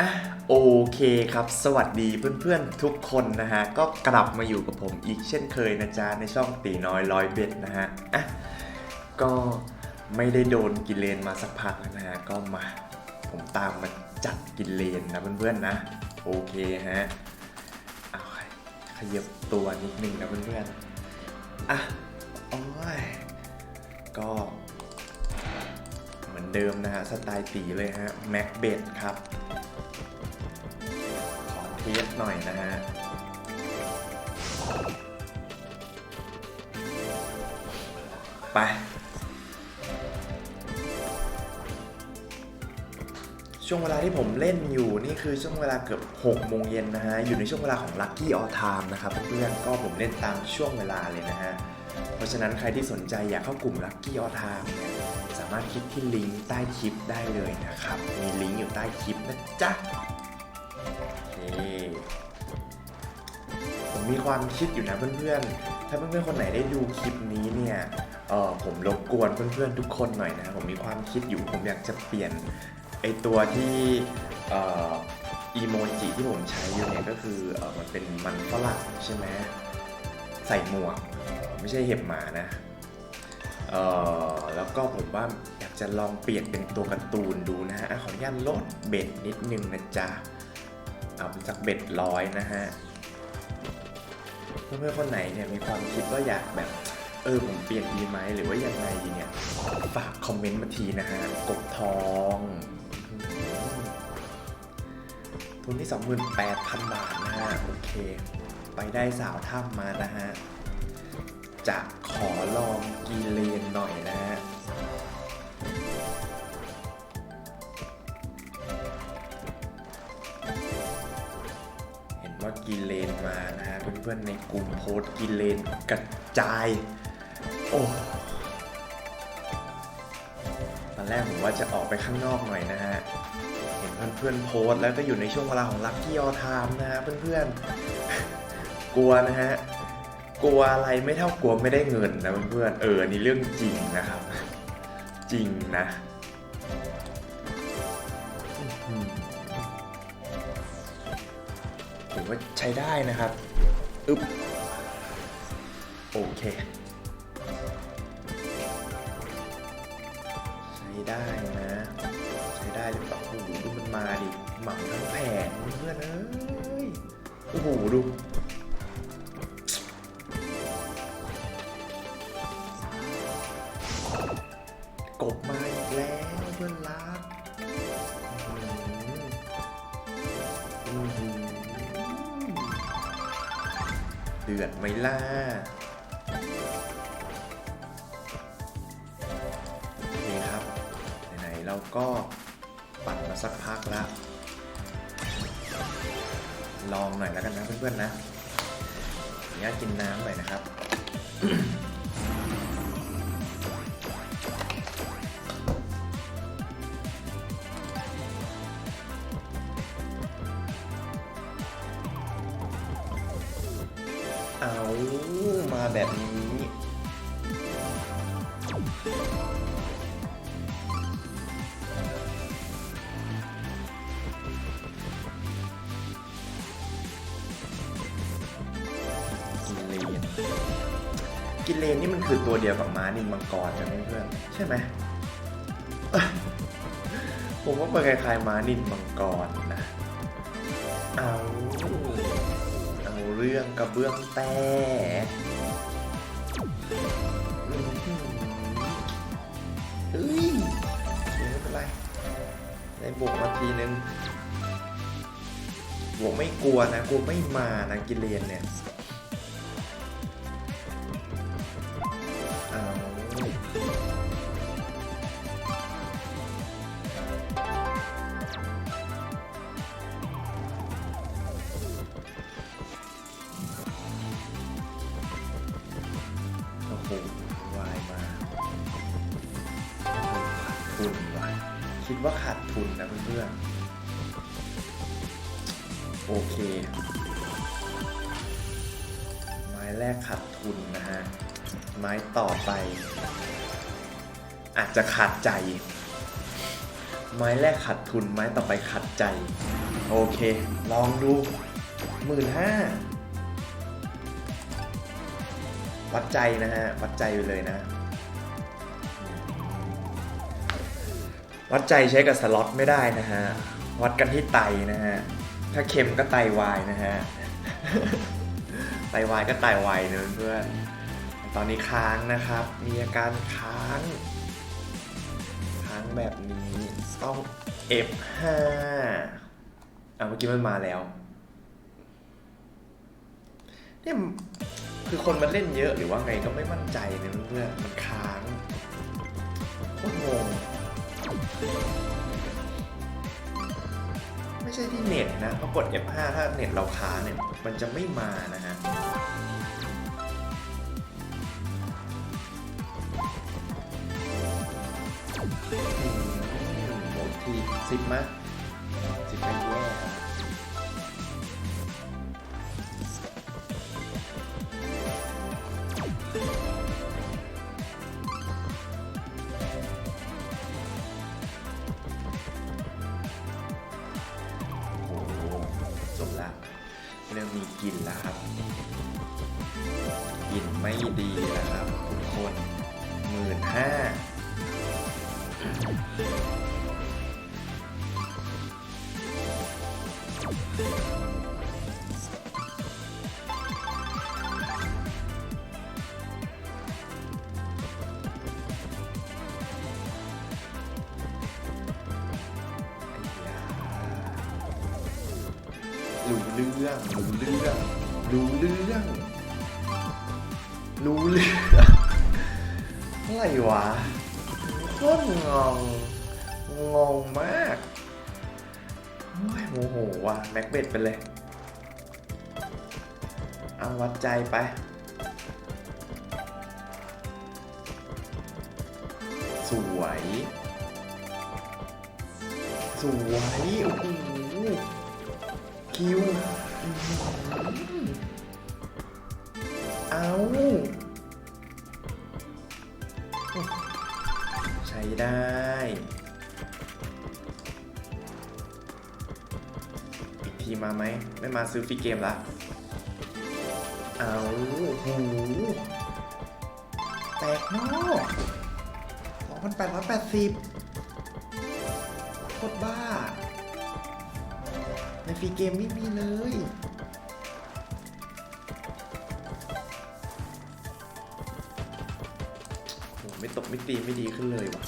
อะโอเคครับ สวัสดีเพื่อนๆทุกคนนะฮะ ก็กลับมาอยู่กับผมอีกเช่นเคยนะจ๊ะ ในช่องตีน้อยร้อยเบ็ดนะฮะ อะ ก็ไม่ได้โดนกินเลนมาสักพักแล้วนะฮะ ก็มา ผมตามมาจัดกินเลนนะเพื่อนๆนะ โอเคฮะเอาขยับตัวนิดนึงนะเพื่อนๆ อะ โอ้ย ก็ เหมือนเดิมนะฮะ สไตล์ตีเลยฮะ แม็กเบดครับ เทสหน่อยนะฮะไป ช่วงเวลาที่ผมเล่นอยู่นี่คือช่วงเวลาเกือบ6โมงเย็นนะฮะ อยู่ในช่วงเวลาของ Lucky All Time นะครับเพื่อนก็ผมเล่นตามช่วงเวลาเลยนะฮะ เพราะฉะนั้นใครที่สนใจอยากเข้ากลุ่ม Lucky All Time สามารถคลิกที่ลิงก์ใต้คลิปได้เลยนะครับ มีลิงก์อยู่ใต้คลิปนะจ๊ะ ผมมีความคิดอยู่นะเพื่อนๆ ถ้าเพื่อนๆคนไหนได้ดูคลิปนี้เนี่ยเออผมรบกวนเพื่อนๆทุกคนหน่อยนะ ผมมีความคิดอยู่ผมอยากจะเปลี่ยนไอตัวที่เอ่ออีโมจิที่ผมใช้อยู่เนี่ยก็คือเออมันเป็นมันฝรั่งใช่ไหมใส่หมวกไม่ใช่เห็บหมานะเออแล้วก็ผมว่าอยากจะลองเปลี่ยนเป็นตัวการ์ตูนดูนะฮะขออนุญาตลดเบ็ดนิดนึงนะจ๊ะ เอาเป็นสักเบ็ดร้อยนะฮะเพื่อนๆคนไหนเนี่ยมีความคิดว่าอยากแบบ เออผมเปลี่ยนดีไหมหรือว่ายังไงดีเนี่ยฝากคอมเมนต์มาทีนะฮะกบทองทุนที่ 28,000 บาทนะฮะโอเค ไปได้สาวถ้ำมานะฮะจะขอลองกีเลนหน่อยนะ กินเลนมานะฮะเพื่อนๆในกลุ่มโพสกินเลนกระจาย โอ้ตอนแรกผมว่าจะออกไปข้างนอกหน่อยนะฮะเห็นเพื่อนๆโพสแล้วก็อยู่ในช่วงเวลาของลัคกี้ออทามนะฮะเพื่อนๆ กลัวนะฮะกลัวอะไรไม่เท่ากลัวไม่ได้เงินนะเพื่อนๆเออนี่เรื่องจริงนะครับ จริงนะ ว่าใช้ได้นะครับอึ๊บโอเค ใช้ได้นะ ใช้ได้หรือเปล่าโอ้โหดูมันมาดิหมังทั้งแผงเพื่อนเอ้ยโอ้โหดูกบมาอีกแล้วเพื่อนรัก ดือดไหมล่ะโอเคครับไหนๆเราก็ปั่นมาสักพักละลองหน่อยแล้วกันนะเพื่อนๆนะขออนุญาตกินน้ำหน่อยนะครับ เอามาแบบนี้ กิเลนกินเลนนี่มันคือตัวเดียวกับม้านินมังกรนะเพื่อนๆใช่ไหมผมว่าเป็นคล้ายๆม้านินมังกรนะ เอา เรื่องกระเบื้องแต่เฮ้ยไม่เป็นไรได้บวกมาทีนึงบวกไม่กลัวนะกลัวไม่มานะกิเลนเนี่ย โหวายมาขาดทุนว่ะคิดว่าขาดทุนนะเพื่อนๆโอเค ไม้แรกขาดทุนนะฮะ ไม้ต่อไป อาจจะขาดใจ ไม้แรกขัดทุนไม้ต่อไปขัดใจ โอเค ลองดูหมื่นห้า วัดใจนะฮะ วัดใจไปเลยนะ วัดใจใช้กับสล็อตไม่ได้นะฮะ วัดกันที่ไตนะฮะ ถ้าเค็มก็ไตวายนะฮะ ไตวายก็ไตวายนะเพื่อนตอนนี้ค้างนะครับ มีอาการค้าง ค้างแบบนี้ต้อง F5 อะเมื่อกี้มันมาแล้ว เนี่ยคือคนมันเล่นเยอะหรือว่าไงก็ไม่มั่นใจเนี่ยเพื่อนๆมันค้างโคตรงงไม่ใช่ที่เน็ตนะพราะกด F5 ถ้าเน็ตเราค้างเนี่ยมันจะไม่มานะฮะอืมโหทีสิบมะ เริ่มมีกลิ่นแล้วครับกลิ่นไม่ดีแล้วครับทุกคนหมื่นห้า รู้เรื่องอะไรวะโคตรงง งงมากโอ้ยโมโหว่ะแม็กเบ็ดไปเลย เอาวัดใจไปสวย สวย โอ้โหคิวอื้อหือ เอาใช้ได้ อีกทีมาไหม ไม่มาซื้อฟรีเกมละเอาหูแตกนอก2,880โคตรบ้า ในฟรีเกมไม่มีเลย ไม่ตีไม่ดีขึ้นเลยว่ะ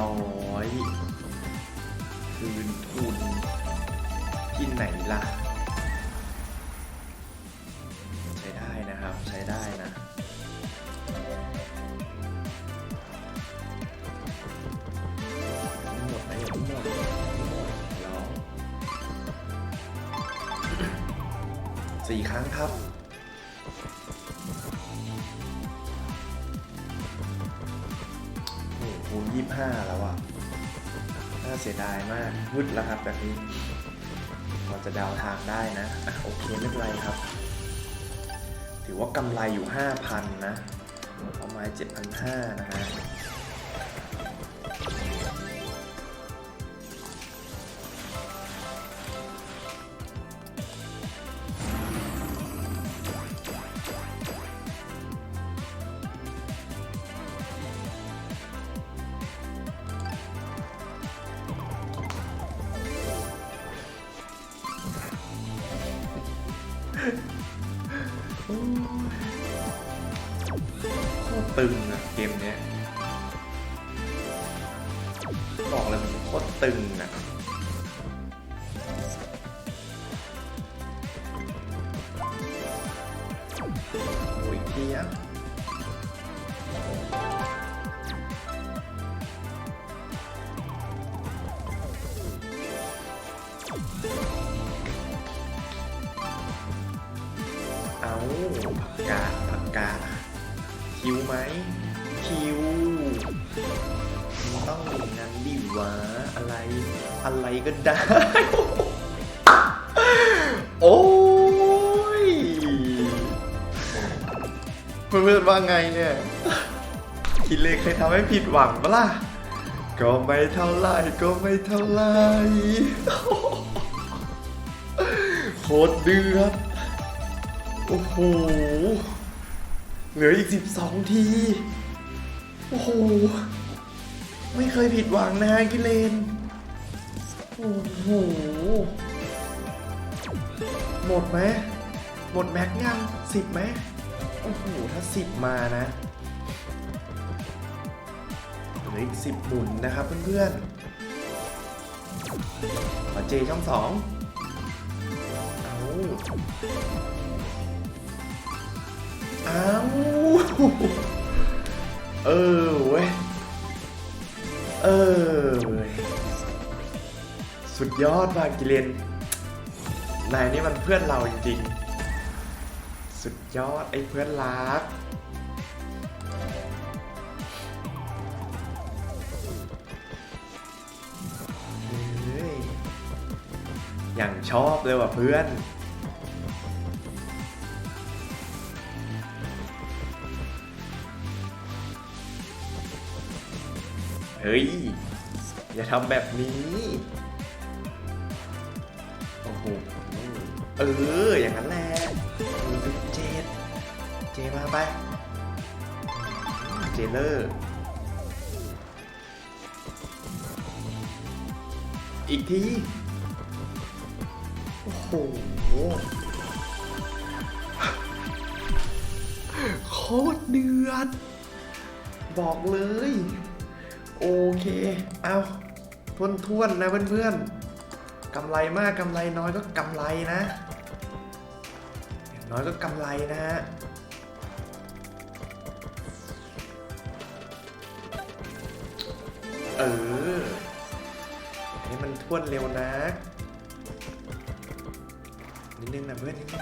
ร้อยคืนทุนที่ไหนล่ะ ใช้ได้นะครับ ใช้ได้นะหมดไหมยังไม่หมดหมดแล้วสี่ครั้งครับ ยี่ห้าแล้วอะ น่าเสียดายมากวุดแล้วครับแบบนี้พอจะเดาทางได้นะอะโอเคไม่เป็นไรครับ ถือว่ากำไรอยู่ 5,000 นะประมาณ7,500 นะฮะ ตึงอะเกมเนี้ยบอกเลยมันโคตรตึงอะโอ้ยเที่ยเอากาดผักกา คิวไหมคิวมันต้องอย่างนั้นดิวะอะไรอะไรก็ได้ โอ้ยเพื่อนๆว่าไงเนี่ยคิดเลขเคยทำให้ผิดหวังปะล่ะก็ไม่เท่าไหรก็ไม่เท่าไหรโคตรเดือดโอ้โห เหลืออีก 12 ที โอ้โห ไม่เคยผิดหวังนะกิเลน โอ้โห หมดไหม หมดแม็กยังสิบไหม โอ้โห ถ้าสิบมานะเหลืออีกสิบหมุนนะครับเพื่อนๆขอเจช่องสองเอาเอา เออเว้ย เออเว้ย สุดยอดมากกิเลนนายนี่มันเพื่อนเราจริงๆ สุดยอดไอ้เพื่อนรักเฮ้ยอย่างชอบเลยว่ะเพื่อน เฮ้ย อย่าทำแบบนี้ โอ้โห เออ อย่างนั้นแหละเจดเจมาไป เจเลอร์ อีกที โอ้โห โคตรเดือด บอกเลย โอเค เอาทวนๆนะเพื่อนๆกำไรมากกำไรน้อยก็กำไรนะน้อยก็กำไรนะฮะเอออันนี้มันทวนเร็วนะนิดนึงนะเพื่อนนิดนึ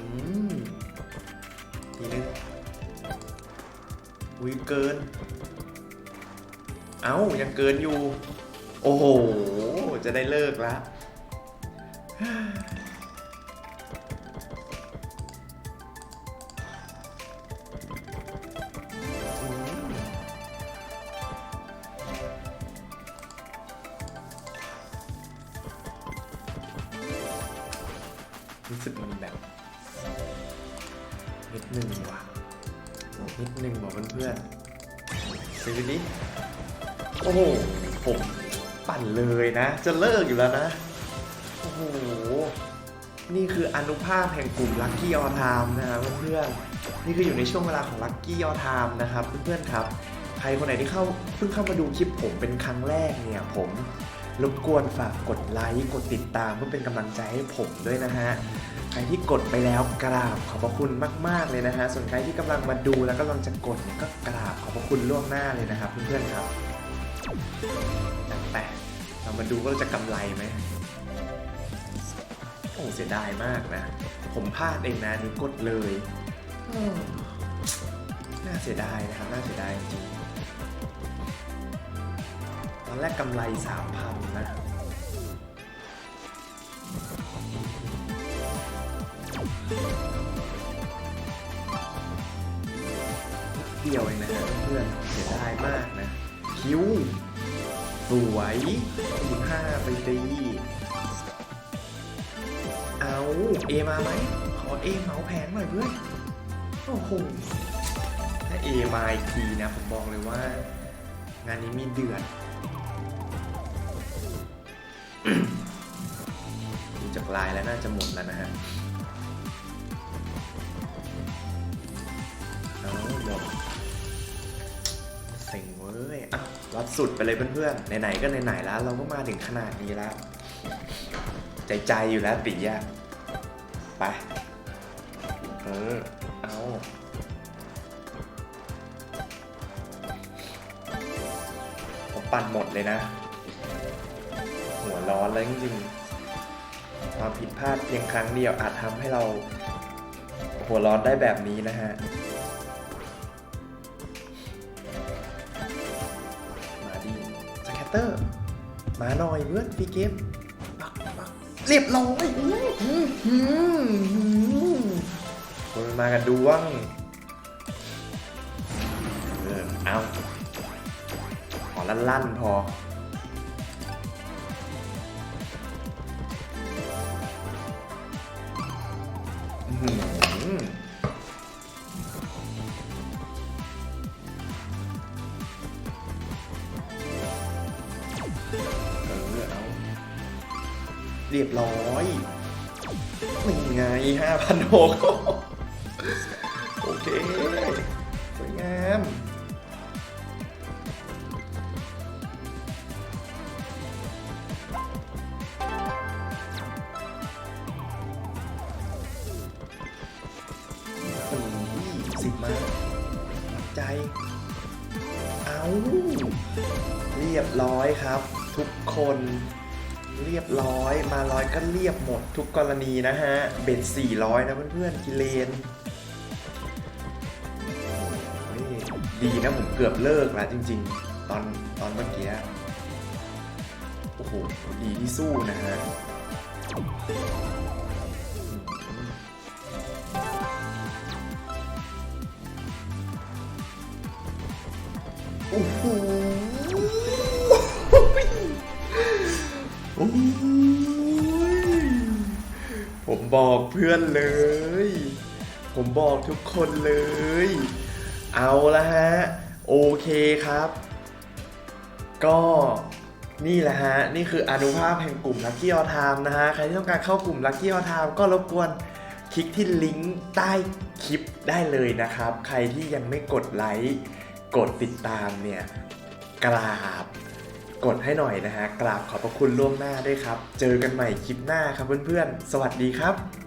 ง อุ้ยเกิน เอ้ายังเกินอยู่ โอ้โห จะได้เลิกล้วรู้สึกมันแบบนิดนึงว่ะ นิดนึงว่ะเพื่อนๆซื้อดิโอ้โหผมปั่นเลยนะ จะเลิกอยู่แล้วนะ โอ้โห นี่คืออนุภาพแห่งกลุ่ม Lucky All Time นะครับเพื่อนๆนี่คืออยู่ในช่วงเวลาของ Lucky All Time นะครับเพื่อนๆครับ ใครคนไหนที่เข้าเพิ่งเข้ามาดูคลิปผมเป็นครั้งแรกเนี่ยผมรบกวนฝากกดไลค์กดติดตามเพื่อเป็นกำลังใจให้ผมด้วยนะฮะ ใครที่กดไปแล้วกราบขอบพระคุณมาก ๆ เลยนะฮะ ส่วนใครที่กำลังมาดูแล้วกำลังจะกดเนี่ยก็กราบขอบพระคุณล่วงหน้าเลยนะครับเพื่อนๆครับจัดไปเรามาดูว่าเราจะกำไรไหมโอ้เสียดายมากนะ ผมพลาดเองนะนี่กดเลยเออน่าเสียดายนะครับ น่าเสียดายจริงๆตอนแรกกำไรสามพันนะ เดียวเองนะฮะเพื่อนเสียดายมากนะ คิวสวยคูณห้าไปตีเอาเอมาไหมขอเอเมาแผงหน่อยเพื่อนโอ้โหถ้าเอมาอีกทีนะ ผมบอกเลยว่า งานนี้มีเดือดดูจากลายแล้วน่าจะหมดแล้วนะฮะ หมดเซ็งเว้ยอะวัดสุดไปเลยเพื่อนๆ ไหนๆ ก็ไหนๆ แล้ว เราก็มาถึงขนาดนี้แล้ว ใจใจๆอยู่แล้วตีอะไป เออ เอาผมปั่นหมดเลยนะ หัวร้อนแล้วจริงๆ ความผิดพลาดเพียงครั้งเดียวอาจทำให้เราหัวร้อนได้แบบนี้นะฮะ เตอร์ มาหน่อยเพื่อนฟีเกมปักปักเรียบร้อยคนมากันดวงเออเอาขอลั่นๆพอ เรียบร้อยนี่ไงห้าพันหกโอเค สวยงามสิบมาใจ เอา เรียบร้อยครับ ทุกคน เรียบร้อยมาร้อยก็เรียบหมดทุกกรณีนะฮะ เบ็ด400 นะเพื่อนๆกิเลนดีนะผมเกือบเลิกแล้วจริง ๆ ตอนตอนเมื่อกี้โอ้โหดีที่สู้นะฮะโอ้โห ผมบอกเพื่อนเลย ผมบอกทุกคนเลย เอาละฮะ โอเคครับ ก็นี่แหละฮะ นี่คืออนุภาพแห่งกลุ่ม Lucky All Time นะฮะ ใครที่ต้องการเข้ากลุ่ม Lucky All Time ก็รบกวนคลิกที่ลิงก์ใต้คลิปได้เลยนะครับ ใครที่ยังไม่กดไลค์ กดติดตามเนี่ย กราบ กดให้หน่อยนะฮะกราบขอบพระคุณล่วงหน้าด้วยครับ เจอกันใหม่คลิปหน้าครับเพื่อนๆ สวัสดีครับ